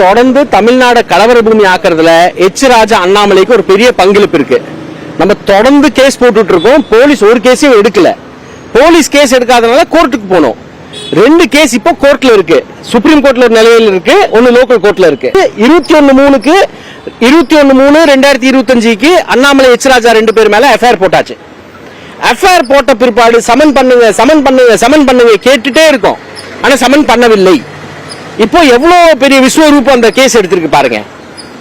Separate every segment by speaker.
Speaker 1: தொடர்ந்து தமிழ்நாட கலவர பூமி ஆக்குறதுல எச் ராஜா அண்ணாமலைக்கு ஒரு பெரிய பங்களிப்பு இருக்கு. நம்ம தொடர்ந்து கேஸ் போட்டுட்டு இருக்கோம் போலீஸ் ஒரு கேஸையும் எடுக்கல. போலீஸ் கேஸ் எடுக்காதனால கோர்ட்டுக்கு போனோம். ரெண்டு கேஸ் இப்போ கோர்ட்ல இருக்கு. சுப்ரீம் கோர்ட்ல ஒரு நிலையில் இருக்கு. ஒன்னு லோக்கல் கோர்ட்ல இருக்கு. இருபத்தி ஒன்னு மூணுக்கு இருபத்தி ஒன்னு மூணு ரெண்டாயிரத்தி இருபத்தஞ்சுக்கு அண்ணாமலை எச் ராஜா ரெண்டு பேர் மேல எஃப்ஐஆர் போட்டாச்சு. எஃப்ஐஆர் போட்ட பிற்பாடு சமன் பண்ணுங்க சமன் பண்ணுங்க சமன் பண்ணுங்க கேட்டுட்டே இருக்கோம். ஆனா சமன் பண்ணவில்லை. இப்போ எவ்வளோ பெரிய விஸ்வரூபம் அந்த கேஸ் எடுத்திருக்கு பாருங்க.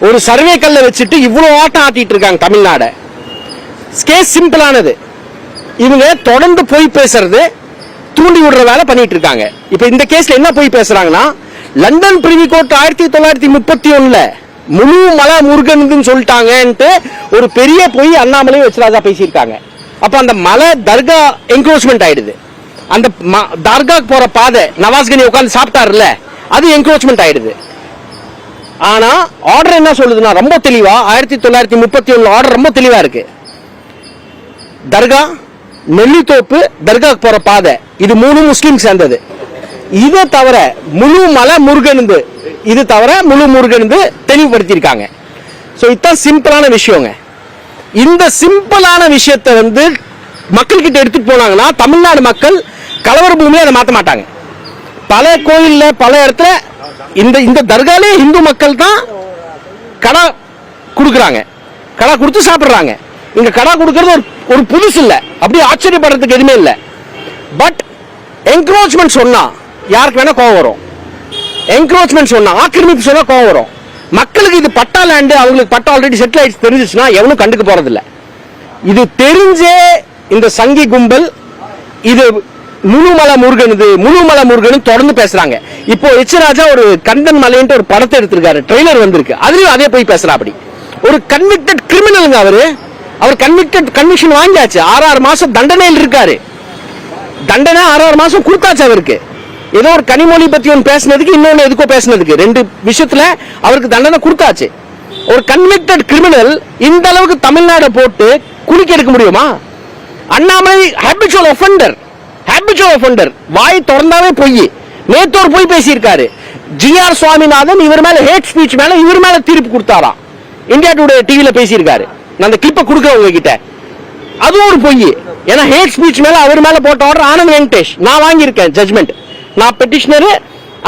Speaker 1: ஒரு சர்வே கல்லை வச்சுட்டு இவ்வளோ ஆட்டம் ஆட்டிட்டு இருக்காங்க தமிழ்நாடு. கேஸ் சிம்பிளானது இவங்க தொடர்ந்து போய் பேசுறது தூண்டி விடுற வேலை பண்ணிட்டு இருக்காங்க. இப்போ இந்த கேஸ்ல என்ன போய் பேசுறாங்கன்னா லண்டன் பிரிவி கோர்ட் ஆயிரத்தி தொள்ளாயிரத்தி முப்பத்தி ஒண்ணுல முழு மலை முருகன் சொல்லிட்டாங்கன்ட்டு ஒரு பெரிய பொய் அண்ணாமலை வச்சுராஜா பேசியிருக்காங்க. அப்ப அந்த மலை தர்கா என்க்ரோச்மெண்ட் ஆயிடுது. அந்த ம- தர்காக்கு போற பாதை நவாஸ்கனி உட்காந்து சாப்பிட்டாருல்ல? அது என்க்ரோச்மெண்ட் ஆயிடுது. ஆனா ஆர்டர் என்ன சொல்லுதுன்னா ரொம்ப தெளிவா ஆயிரத்தி தொள்ளாயிரத்தி முப்பத்தி ஒண்ணு ஆர்டர் ரொம்ப தெளிவா இருக்கு. தர்கா நெல்லித்தோப்பு தர்காக்கு போற பாதை இது மூணு முஸ்லீம் சேர்ந்தது. இதை தவிர முழு மலை முருகனுந்து இது தவிர முழு முருகனுந்து தெளிவுபடுத்தியிருக்காங்க. ஸோ இதுதான் சிம்பிளான விஷயங்க. இந்த சிம்பிளான விஷயத்தை வந்து மக்கள்கிட்ட எடுத்துட்டு போனாங்கன்னா தமிழ்நாடு மக்கள் கலவர பூமியை அதை மாற்ற மாட்டாங்க. பல கோயில்ல பல இடத்துல இந்த இந்த தர்காலே இந்து மக்கள் தான் கடை கொடுக்குறாங்க. கடை கொடுத்து சாப்பிட்றாங்க. இங்க கடை கொடுக்கறது ஒரு ஒரு புதுசு இல்ல. அப்படியே ஆச்சரியப்படுறதுக்கு எதுவுமே இல்ல. பட் என்க்ரோச்மெண்ட் சொன்னா யாருக்கு வேணா கோவம் வரும். என்க்ரோச்மெண்ட் சொன்னா ஆக்கிரமிப்பு சொன்னா கோவம் வரும். மக்களுக்கு இது பட்டா லேண்டு அவங்களுக்கு பட்டா ஆல்ரெடி செட்டில் ஆயிடுச்சு. தெரிஞ்சிச்சுன்னா எவனும் கண்டுக்க போறது இல்ல இது தெரிஞ்சே இந்த சங்கி கும்பல் இது முழுமல முருகனுது இது முழுமலை தொடர்ந்து பேசுறாங்க. இப்போ எச் ராஜா ஒரு கந்தன் மலைன்ட்டு ஒரு படத்தை எடுத்திருக்காரு ட்ரெய்லர் வந்திருக்கு. அதுலயும் அதே போய் பேசுறா அப்படி ஒரு கன்விக்டட் கிரிமினலுங்க அவரு. அவர் கன்விக்டட் கன்விக்ஷன் வாங்கியாச்சு. ஆறு ஆறு மாசம் தண்டனையில் இருக்காரு. தண்டனை ஆறு ஆறு மாசம் கொடுத்தாச்சு அவருக்கு. ஏதோ ஒரு கனிமொழி பத்தி ஒன்று பேசுனதுக்கு இன்னொன்று எதுக்கோ பேசுனதுக்கு. ரெண்டு விஷயத்துல அவருக்கு தண்டனை கொடுத்தாச்சு. ஒரு கன்விக்டட் கிரிமினல் இந்த அளவுக்கு தமிழ்நாடை போட்டு குலுக்கி எடுக்க முடியுமா? Annamalai habitual offender habitual offender வாய் திறந்தாவே பொய். நேத்தோர் போய் பேசியிருக்காரு. ஜிஆர் சுவாமிநாதன் இவர் மேல ஹேட் ஸ்பீச் மேல இவர் மேல தீர்ப்பு கொடுத்தாராம். இந்தியா டுடே டிவியில பேசியிருக்காரு. நான் அந்த கிளிப்பை கொடுக்குறேன் உங்ககிட்ட. அது ஒரு பொய். ஏன்னா ஹேட் ஸ்பீச் மேல அவர் மேல போட்ட ஆர்டர் ஆனந்த் வெங்கடேஷ். நான் வாங்கியிருக்கேன் ஜட்மெண்ட் நான் petitioner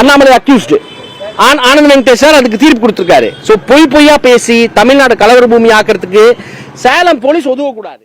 Speaker 1: Annamalai accused Anand Venkatesh sir அதுக்கு தீர்ப்பு கொடுத்துருக்காரு. ஸோ பொய் பொய்யா பேசி தமிழ்நாடு கலவர பூமி ஆக்கிறதுக்கு சேலம் போலீஸ் ஒதுவக்கூடாது